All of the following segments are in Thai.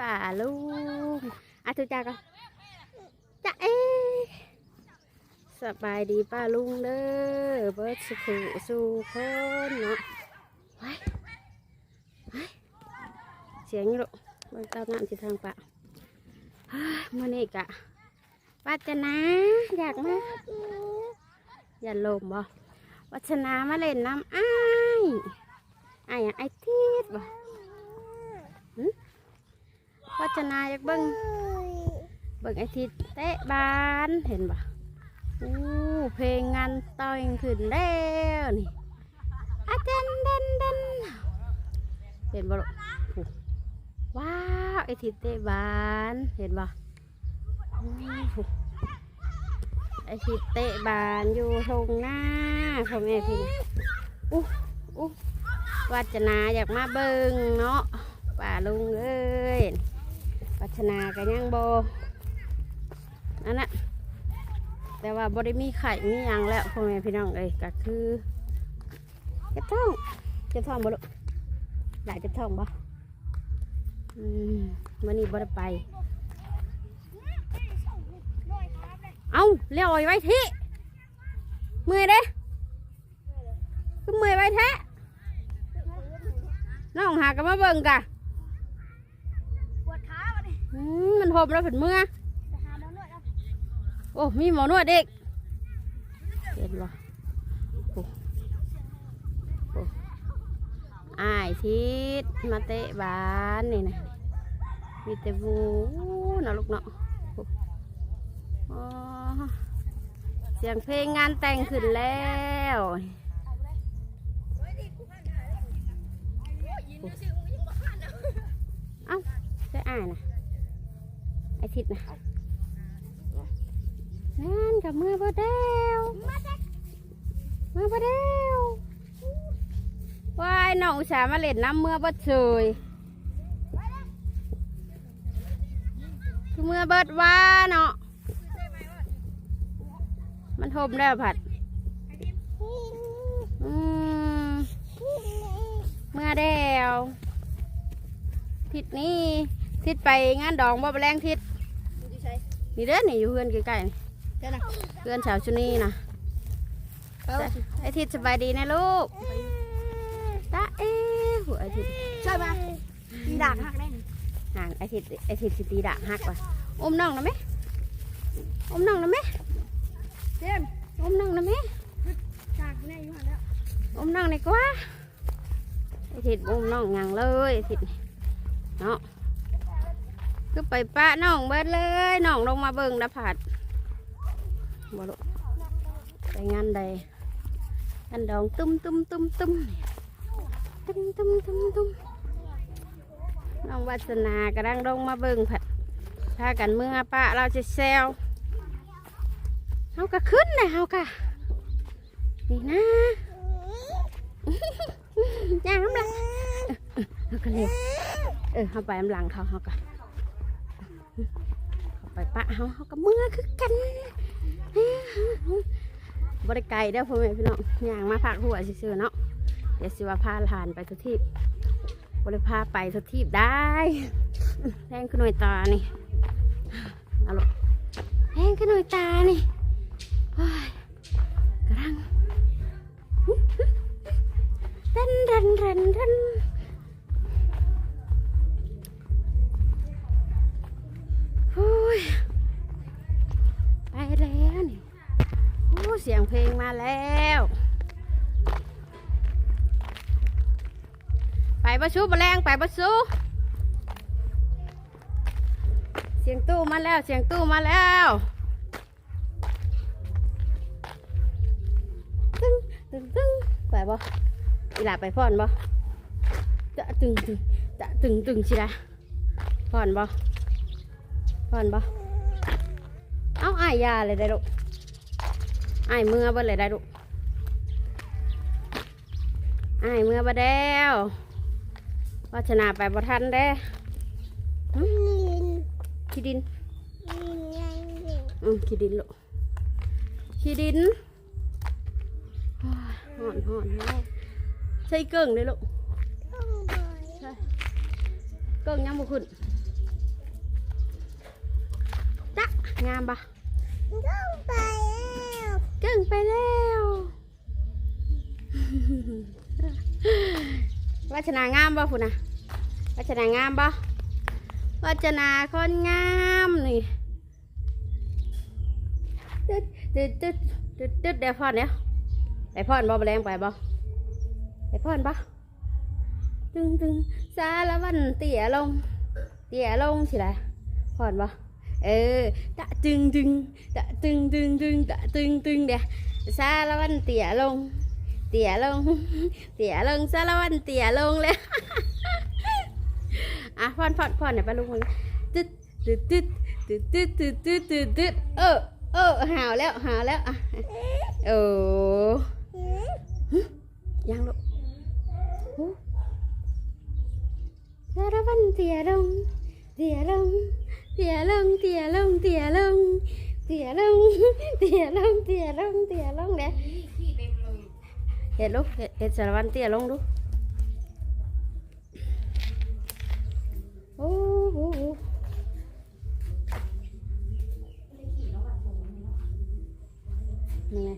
ป่าลุงอะทุจาก็จะเอสบายดีป้าลุงเด้อเบิร์ดสุขสู่คนเนาะไว้ไว้เสียงลูกเบิ่งเต้าน้ำสิทางป่าเมื่อนี้กะปัจนาอยากมาอย่าลมบ่วัชนามาเล่นน้ำอ้ายอ้ายอะไอ้ทิดบ่ วัจนาอยากเบิ่งเบิ่งไอทิตเตะบานเห็นปะอู้เพลงงานต่อยขึ้นแล้วนี่อาเดนเดนเดนเห็นบ่ลูกอู้ว้าวไอทิตเตะบานเห็นปะอู้ไอทิตเตะบานอยู่ทงหน้าพ่อแม่พี่นะอู้อู้วัจนาอยากมาเบิ่งเนาะป่าลุงเอ้ย ปัชนากันยังโบอันนั้นแต่ว่าบได้มีไข่มียังแล้วพ่อแม่พี่น้องเอ้ยก็คือจ็บท้องจ็บท้องบ่ลูกหลายจ็บท้องบ่อืมวันนี้บ่ได้ไป เอาเลี้ยวไว้ที่เมื่อยเด้ก็เมื่อยไว้แท้น้องหากันมาเบิ่งกะ มันหอมแล้วผนเมื่อไปหาหมอนวดเอาโอ้มีหมอนวดเด็กเห็นบ่โอ้โอ้อายทิศมาเตะบานนี่นะมีแต่บูนาะลูกเนาะโอ้อ๋อเสียงเพลงงานแต่งขึ้นแล้วเอ้าใช่อายนะ ไอทิศนะนั่นกับมือบ่เดวมือบ่เดววายน้องอุตส่าห์มาเล่นน้ำเมื่อบ่เฉยคือเมื่อเบิดว่าเนาะมันทมแล้วผัดเมื่อเดวทิศนี้ทิศไปงานดองบ่แปลงทิศดูดิใช่ นี่เด้อนี่อยู่เพื่อนใกล้ๆนี่เจ้าน่ะเพื่อนสาวชุนี่นะเออไอทิศสบายดีนะลูกตาเอ้หัวไอทิศใช่ไหมมีด่างหักได้หนึ่งห่างไอทิศไอทิศสิตีด่างหักว่ะอมน้องนะไหมอมน้องนะไหมเจมส์อมน้องนะไหมด่างแน่อยู่หันแล้วอมน้องในกว่าไอทิศอมน้องยังเลยไอทิศเนาะ คือไปปะน้องเบิดเลยน้องลงมาเบิ่งนะผัดบ่ลูกไปงานใดงานดองตุ้มตุ้มตุ้มตุ้มตุ้มตุ้มตุ้มตุ้มน้องวัฒนากำลังลงมาเบิ่งผัดพากันเมื่อป้าเราจะแซวเฮาก็ขึ้นเลยเฮาก็นี่นะย่างน้ำลังเฮาก็เร็วเออเฮาไปน้ำลังเขาเฮาก็ ปะเฮาเฮาก็เมื่อคือกันบริไกลได้พ่อแม่พี่น้องย่างมาผักหัวซื่อๆเนาะเดี๋ยวสิว่าพาหลานไปทุกที่บริพาไปทุกที่ได้แพงขึ้นหน่วยตานี่เอาลูกแพงขึ้นหน่วยตานี่ สียงเพลงมาแล้ว ไปบะชูบะแรงไปบะชูเสียงตู้มาแล้วเสียงตู้มาแล้วตึ้งตึ้งตึ้งไปบ่อีหลาไปพ่อนบ่จะตึงตึงจะตึงตึงสิละพ่อนบ่พ่อนบ่เอาอายยาเลยได้ลูก ไอ้ายเมื่อบ่เลยได้ลูกไอ้ายเมื่อบ่แล้ววัชนาไปบ่ทันเด้หึขี้ดินอืมขี้ดินลูกขี้ดินโอ้ยห่อนห่อนห่อนใช่เกิ่งเลยลูกใช่เกิ่งยังบ่ขึ้นจ๊ะงามปะต้องไป แล้วเก่งไปแล้ววัชนางามบ่พุ่นนะวัชนางามบ่วัชนาคนงามนี่ตึ๊ดตึ๊ดตึ๊ดตึ๊ดตึ๊ดเดี๋ยวพ่อนเนี่ยไปพ่อนบ่แรงไปบ่ไปพ่อนบ่ตึงตึงสารวันเตี่ยลง เตี่ยลงสิล่ะพ่อนบ่ เออตะตึงตึงตะตึงตึงตึงตะตึงตึงเดี๋ยวสารวันเตี่ยลง เตี่ยลง เตี่ยลงสารวันเตี่ยลงเลยอะพ่อนพ่อนพ่อนเนี่ยไปลุงมึงตึ๊ดตึ๊ดตึ๊ดตึ๊ดตึ๊ดตึ๊ดตึ๊ดตึ๊ดตึ๊ดเออเออหาวแล้วหาวแล้วอะโอ้ยังลูกหูสาวันเตี่ยลงเตี่ยลง เตี่ยลงเตี่ยลงเตี่ยลงเตี่ยลงเตี่ยลงเตี่ยลงเตี่ยลงเด้เห็ดลูกเห็ดเห็ดสารวันเตี่ยลงดูโอ้โหนี่ไง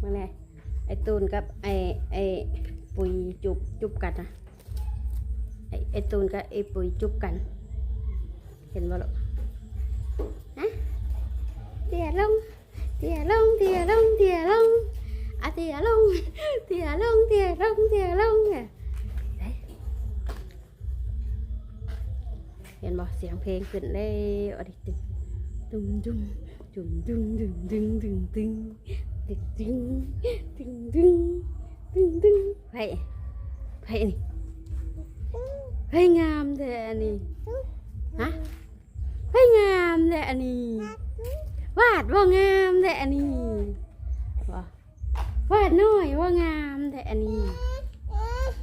มาไงไอตูนกับไอไอปุยจุบจุบกันนะไอไอตูนกับไอปุยจุบกัน เห็นบ่ลูก ตี่ยลงเตี่ยลงเตี่ยลงเตี่ยลงอะเตี่ยลงเตี่ยลงเตี่ยลงเตี่ยลงเนี่ยเห็นบ่เสียงเพลงขึ้นแล้อะดิตึงตึงตึงตึงตึงตึงตึงตึงตึงตึงตึงตึงตึงตึงไผ่ไผ่นี่ไผ่งามแท้อันนี้ฮะไผ่งามแท้อันนี้ วาดว่างามแท้อันนี้วาวาดน้อยว่างามแท้อันนี้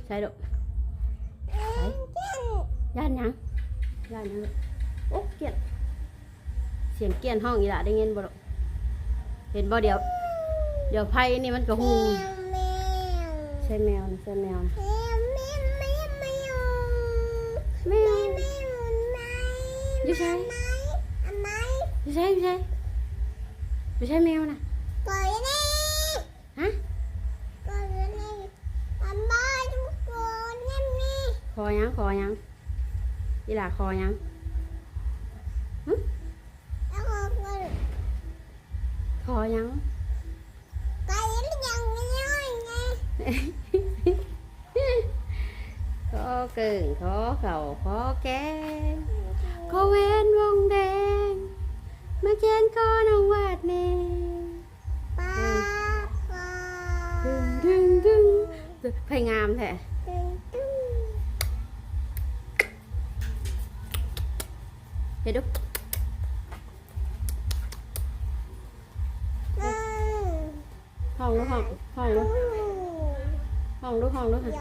ใช่ดอกใช่ย่านยังย่านยังโอ้เกียดเสียงเกียนห้องอีหละได้เงินบ่ดอกเห็นบ่เดี๋ยว เดี๋ยวไผ่นี่มันก็ฮูใช่แมวใช่แมวแมวอยู่ใช่อยู่ใช่อยู่ใช่ ไม่ใช่แมวนะปล่อยนี่ฮะปล่อยนี่อับ้าทุกคนนี่มีคอยังคอยังยี่หล่าคอยังฮึแล้วคอคนคอยังไปยังยังไงขอเกิงขอเข่าขอแก้ขอเว้นวงแดง Má trên con ông quạt nè Đừng đừng đừng Phải ngàm thế Để đúc Hòn luôn hòn Hòn luôn Hòn luôn hòn luôn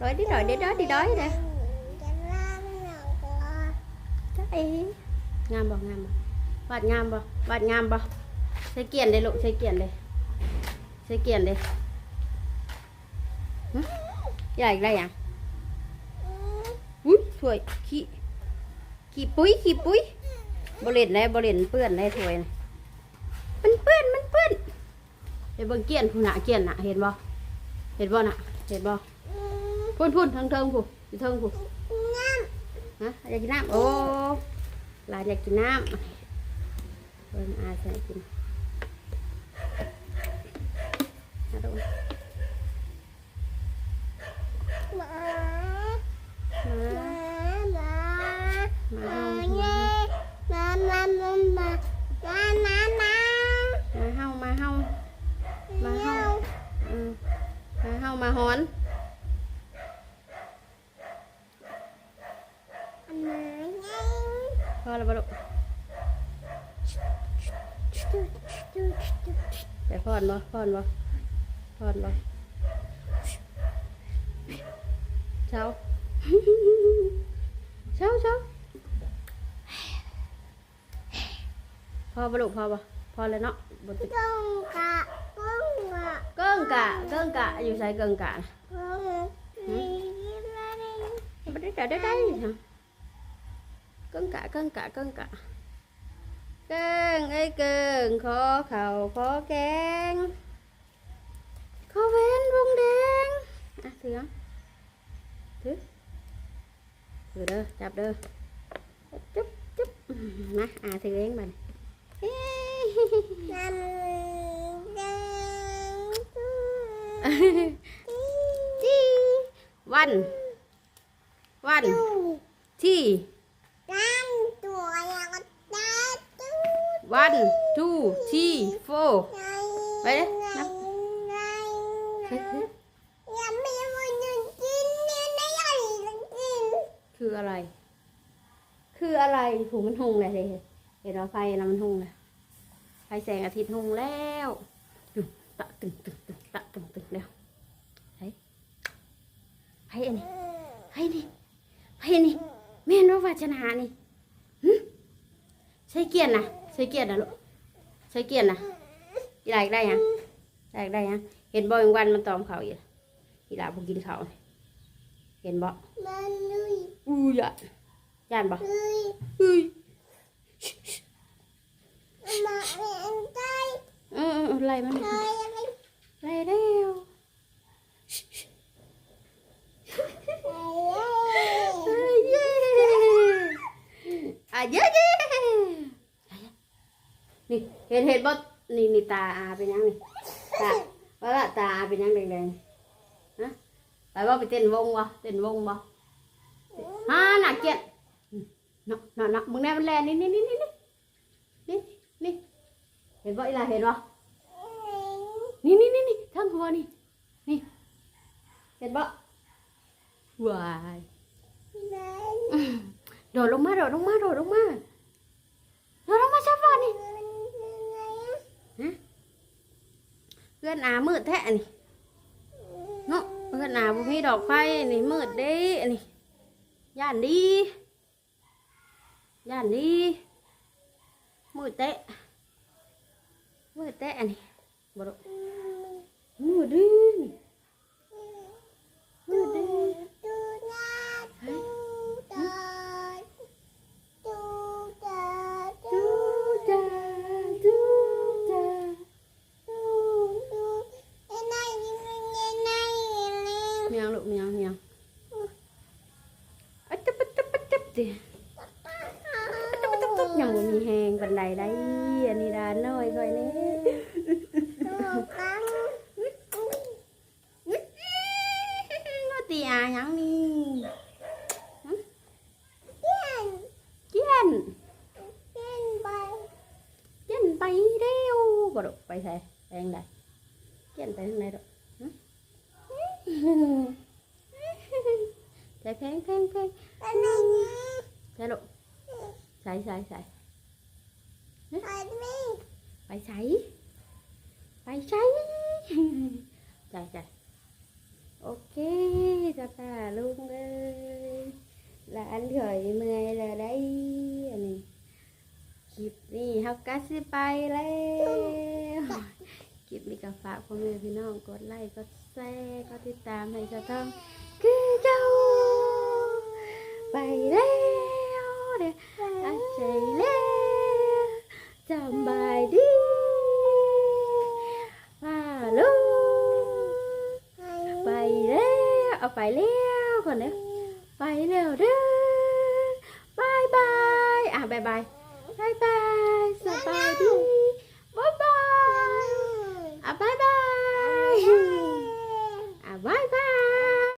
Rồi đi rồi đi đó đi đói nè Cái งามบ่งามบ่บาดงามบ่บาดงามบ่ใช้เกียนเลยลูกใช้เกียนเลยใช้เกียนเลยใหญ่ได้ยังอุ้ยถวยขี้ขี้ปุ้ยขี้ปุ้ยบริเวณไหนบริเวณเปื้อนไหนถวยมันเปื้อนมันเปื้อนเดี๋ยวเบิ่งเกียนผู้หนาเกียนหนาเห็นบ่เห็นบ่หนะเห็นบ่พุ่นพุ่นทั้งเทิงผู้ยเทิงผู้ฮะอยากกินน้ำโอ้ ลานอยากกินน้ำเพิ่นอาใส่กินเอาดูมามาเฮามาเฮามาเฮามาเฮามมาฮามาหอน พอแล้วบ่ลูกไปพ อนบ่พอนบ่พอนบ่เช้าเช้าเช้าพอบ่ลูกพอบ่พอแล้วเนาะบ่ติดเกิ้งกะเกิ้งกะอยู่ใส่เกิ้งกะน่ะบ่ได้ได้ได้ได้ฮะเกิ้งกะเกิ้งกะเกิ้งกะ เกิงเอ้ยเกิงขอเข่าขอแกงขอเว้นวงแดง วันทูที่โฟไงไปเลยนับไงเฮ้ยเฮ้ยยังไม่วันหนึ่งกินเนี่ยไม่ใหญ่เลยกินคืออะไร คืออะไรผูมันหุงเลยเห็นเห็นว่าไฟนะมันหุงเลยไฟแสงอาทิตย์หุงแล้วตึงตะตึงตึงตึงตะตึงตึงแล้วไผ่ไผ่อันนี้ไผ่นี่ไผ่นี่แม่นว่าวาชนานี่หึใช้เกียนนะ ใช้เกียนนะลูกใช้เกียนนะอีหลาอยากได้ยังอยากได้ยังเห็นบ่อยวันมันตอมเขาอยู่อีหลาพวกินเขาวนี่เห็นบ่มันลุยอู้ยะย่านบ่ลุยเฮ้ยมาเอ็นใจเออเออเออไล่มันใจดิอะไรไล่เร็วเอ้ยเย้อะเย้เย้ นี่เห็นเห็นบ่นี่นี่ตาอาเป็นยังนี่ตาว่าละตาอาเป็นยังแดงๆฮะไปว่าไปเต้นวงวะเต้นวงบ่ฮ่าหนักเกียดเนาะเนาะเนาะมึงแน่มันแลนี่นี่นี่นี่นี่นี่นี่เห็นบ่อีหลาเห็นบ่นี่นี่นี่นี่ทางหัวนี่นี่เห็นปะวายโดดลงมาโดดลงมาโดดลงมาโดดลงมาชอบบ่นี่ เพื่อนอามืดแท้นี่เนาะเพื่อนอาบุพีดอกไฟนี่มืดเด้นี่ย่านดีย่านดีมืดเตะมืดเตะนี่บ่ดอกมืดดีมืดดิดูจาดูจาเมียงลูกเมียงเมียงอะจับจับจับจับดิจับจับจับยังบ่มีแหงบันไดได้อันนี้ดาน้อยค่อยนี่ ว่าตีอาหยังนี่เกี้ยนเกี้ยนไปเร็วบ่ดอกไปใส่ไปทาง โอเกี้ยนไปทางไหนดอกหึใจแพงแพงแพงใช่ลูกใส่ใส่ใส่ไปใส่ไปใส่ใส่ใส่โอเคจ้าป้าลุงเลย là anh khởi mười là đây อันนี้คลิปนี้เฮาก็สิไปแล้วคลิปนี้ก็ฝากพ่อแม่พี่น้องกดไลค์กดแชร์กดติดตามให้เจ้าต้องคือเจ้าไปแล้วเด้ออาใจแล้วจำบายดีว่าลุงไป แล้วเอาไปแล้วก่อนเด้อไปเร็วเด้อบายบายอะบายบาย